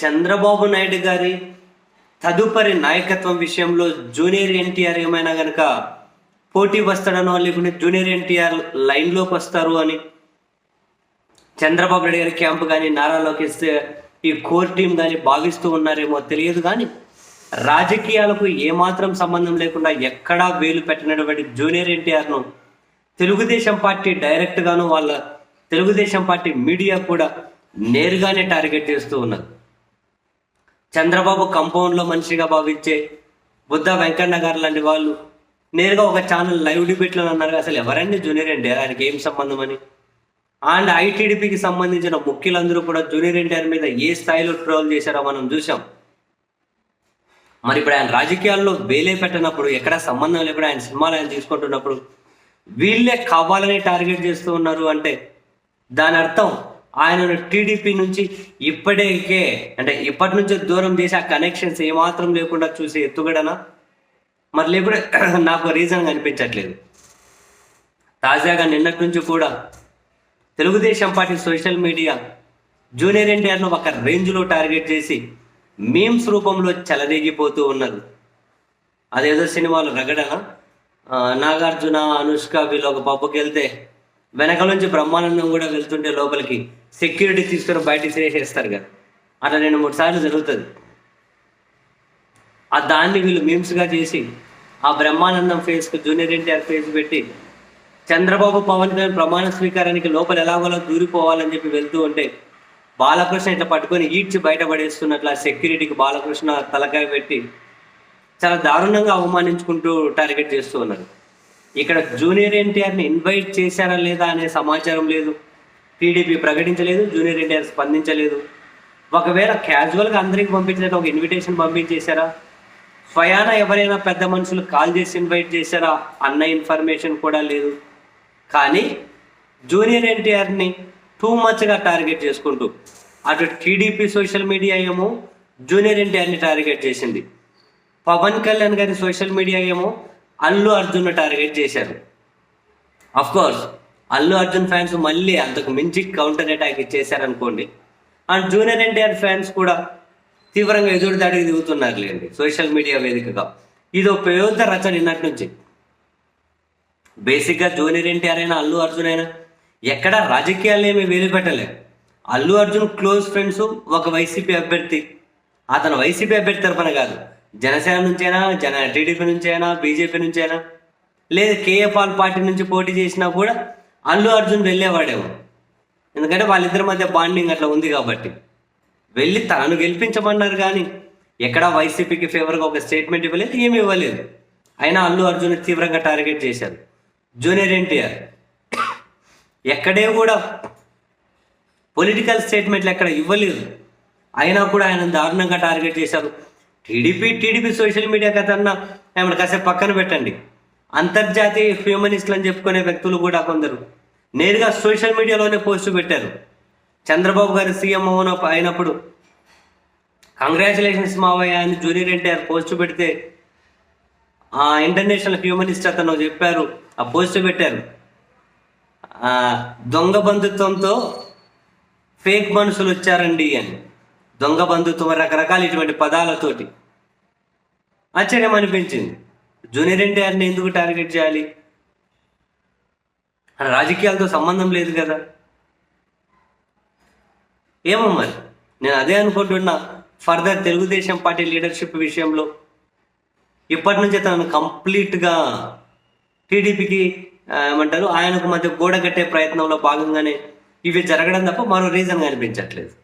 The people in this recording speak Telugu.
చంద్రబాబు నాయుడు గారి తదుపరి నాయకత్వం విషయంలో జూనియర్ ఎన్టీఆర్ ఏమైనా కనుక పోటీ వస్తాడనో లేకుంటే జూనియర్ ఎన్టీఆర్ లైన్లోకి వస్తారు అని చంద్రబాబు నాయుడు గారి క్యాంప్ కానీ నారాలోకి ఇస్తే ఈ కోర్ టీం కానీ భావిస్తూ ఉన్నారేమో తెలియదు కానీ రాజకీయాలకు ఏమాత్రం సంబంధం లేకుండా ఎక్కడా వేలు పెట్టినటువంటి జూనియర్ ఎన్టీఆర్ను తెలుగుదేశం పార్టీ డైరెక్ట్గాను వాళ్ళ తెలుగుదేశం పార్టీ మీడియా కూడా నేరుగానే టార్గెట్ చేస్తూ ఉన్నారు చంద్రబాబు కంపౌండ్లో మనిషిగా భావించే బుద్ధ వెంకన్న గారు లాంటి వాళ్ళు నేరుగా ఒక ఛానల్ లైవ్ డిబేట్లో అన్నారు అసలు ఎవరండి జూనియర్ ఎన్టీఆర్ ఆయనకి ఏం సంబంధం అని? అండ్ ఐటీడీపీకి సంబంధించిన ముఖ్యులందరూ కూడా జూనియర్ ఎన్టీఆర్ మీద ఏ స్థాయిలో ట్రోల్ చేశారో మనం చూసాం మరి ఇప్పుడు ఆయన రాజకీయాల్లో వేలే పెట్టినప్పుడు ఎక్కడ సంబంధం లేకుండా ఆయన సినిమాలు ఆయన తీసుకుంటున్నప్పుడు వీళ్ళే కావాలని టార్గెట్ చేస్తూ ఉన్నారు అంటే దాని అర్థం ఆయన టీడీపీ నుంచి ఇప్పటికే అంటే ఇప్పటి నుంచే దూరం చేసి ఆ కనెక్షన్స్ ఏమాత్రం లేకుండా చూసి ఎత్తుగడనా? మరి లేకుండా నాకు రీజన్ కనిపించట్లేదు. తాజాగా నిన్నటి నుంచి కూడా Telugu Desam party social media junior ఎన్టీఆర్ను ఒక రేంజ్లో టార్గెట్ చేసి మీమ్స్ రూపంలో చెలరేగిపోతూ ఉన్నారు అదేదో సినిమాలు రగడన? నాగార్జున అనుష్క వీళ్ళు ఒక పబ్బుకి వెళ్తే వెనక నుంచి బ్రహ్మానందం కూడా వెళ్తుంటే లోపలికి సెక్యూరిటీ తీసుకుని బయటికి చేసేస్తారు కదా. అట్లా రెండు మూడు సార్లు జరుగుతుంది. ఆ దాన్ని వీళ్ళు మీమ్స్గా చేసి ఆ బ్రహ్మానందం ఫేస్కు జూనియర్ ఎన్టీఆర్ ఫేస్ పెట్టి చంద్రబాబు పవన్ కళ్యాణ్ ప్రమాణ స్వీకారానికి లోపల ఎలాగోలా దూరిపోవాలని చెప్పి వెళ్తూ ఉంటే బాలకృష్ణ ఇట్లా పట్టుకొని ఈడ్చి బయటపడేస్తున్నట్లు ఆ సెక్యూరిటీకి బాలకృష్ణ తలకాయ పెట్టి చాలా దారుణంగా అవమానించుకుంటూ టార్గెట్ చేస్తూ ఉన్నారు. ఇక్కడ జూనియర్ ఎన్టీఆర్ని ఇన్వైట్ చేశారా లేదా అనే సమాచారం లేదు. టీడీపీ ప్రకటించలేదు జూనియర్ ఎన్టీఆర్ స్పందించలేదు. ఒకవేళ క్యాజువల్గా అందరికి పంపించినట్టు ఒక ఇన్విటేషన్ పంపించేశారా? స్వయాన ఎవరైనా పెద్ద మనుషులు కాల్ చేసి ఇన్వైట్ చేశారా? అన్న ఇన్ఫర్మేషన్ కూడా లేదు. కానీ జూనియర్ ఎన్టీఆర్ని టూ మచ్గా టార్గెట్ చేసుకుంటూ అటు టీడీపీ సోషల్ మీడియా ఏమో జూనియర్ ఎన్టీఆర్ని టార్గెట్ చేసింది. పవన్ కళ్యాణ్ గారి సోషల్ మీడియా ఏమో అల్లు అర్జున్ టార్గెట్ చేశారు. Of course Allu Arjun fans మళ్ళీ అంతకు మించి కౌంటర్ అటాక్ ఇచ్చేశారనుకోండి. అండ్ జూనియర్ ఎన్టీఆర్ ఫ్యాన్స్ కూడా తీవ్రంగా ఎదురు దాడికి దిగుతున్నారులేండి సోషల్ మీడియా వేదికగా. ఇది ఒక పెద్ద రచన నిన్నటి నుంచి. బేసిక్గా జూనియర్ ఎన్టీఆర్ అయినా అల్లు అర్జున్ అయినా ఎక్కడ రాజకీయాలు ఏమీ వేలు పెట్టలేదు అల్లు అర్జున్ క్లోజ్ ఫ్రెండ్స్ ఒక వైసీపీ అభ్యర్థి. అతను వైసీపీ అభ్యర్థి తరపున కాదు జనసేన నుంచైనా జన టీడీపీ నుంచైనా బీజేపీ నుంచైనా లేదా కేఏ పార్టీ నుంచి పోటీ చేసినా కూడా అల్లు అర్జున్ వెళ్ళేవాడేమో. ఎందుకంటే వాళ్ళిద్దరి మధ్య బాండింగ్ అట్లా ఉంది కాబట్టి. వెళ్ళి తాను గెలిపించమన్నారు కానీ ఎక్కడా వైసీపీకి ఫేవర్గా ఒక స్టేట్మెంట్ ఇవ్వలేదు ఏమి ఇవ్వలేదు. అయినా అల్లు అర్జున్ తీవ్రంగా టార్గెట్ చేశారు. Junior NTR. ఎక్కడే కూడా పొలిటికల్ స్టేట్మెంట్లు ఎక్కడ ఇవ్వలేదు. అయినా కూడా ఆయన దారుణంగా టార్గెట్ చేశారు. టీడీపీ టీడీపీ సోషల్ మీడియా కథ అన్న ఆమెను కాసేపు పక్కన పెట్టండి. అంతర్జాతీయ హ్యూమనిస్టులు అని చెప్పుకునే వ్యక్తులు కూడా కొందరు. నేరుగా సోషల్ మీడియాలోనే పోస్టు పెట్టారు. చంద్రబాబు గారు సీఎం అవున అయినప్పుడు కంగ్రాచులేషన్స్ మావయ్య అని జూనియర్ ఎన్టీఆర్ పోస్టు పెడితే ఆ ఇంటర్నేషనల్ హ్యూమనిస్ట్ అతను చెప్పారు ఆ పోస్ట్ పెట్టారు. దొంగ బంధుత్వంతో ఫేక్ మనుషులు వచ్చారండి అని. దొంగ బంధుత్వం రకరకాల ఇటువంటి పదాలతోటి. ఆశ్చర్యం అనిపించింది. జూనియర్ ఎన్టీఆర్ని ఎందుకు టార్గెట్ చేయాలి? రాజకీయాలతో సంబంధం లేదు కదా. ఏమో మరి నేను అదే అనుకుంటున్నా ఫర్దర్ తెలుగుదేశం పార్టీ లీడర్షిప్ విషయంలో. ఇప్పటి నుంచే తనను కంప్లీట్గా టీడీపీకి ఏమంటారు ఆయనకు మధ్య గోడ కట్టే ప్రయత్నంలో భాగంగానే ఇవి జరగడం తప్ప మరో రీజన్ కనిపించట్లేదు.